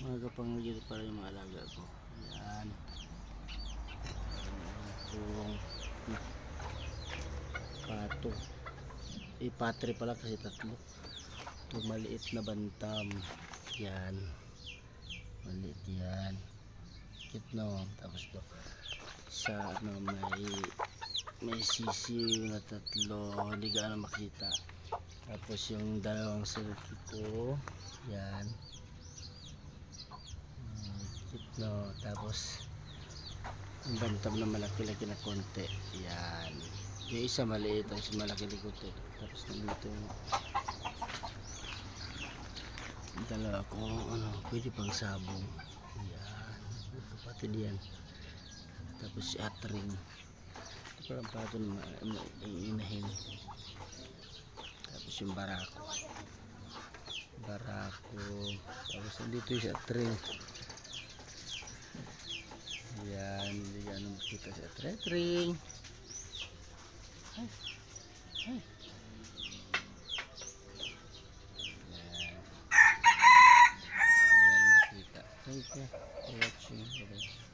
Mga kapangagil para yung mga alaga ko. Yan. Yung pato. Eh, patre pala kasi tatlo. Ito maliit na bantam. Yan. Maliit yan. Cute no. Tapos to. Sa ano may may sisiw na tatlo. Hindi gaano makita. Tapos yung dalawang silky ko. Yan. No. Tapos yung bantam na malaki-laki na konti. Yan. Yung isa maliit, tapos malaki-laki konti. Tapos nandito yung dalawa ko ano, pwede pang sabong. Yan. Kapatid yan. Tapos si Atring. Parang pato inahin. Tapos yung barako. Barako. Tapos nandito yung Atring. dito sa thread ring ay, ay. Ayan. Ayan, nakita. Thank you for watching.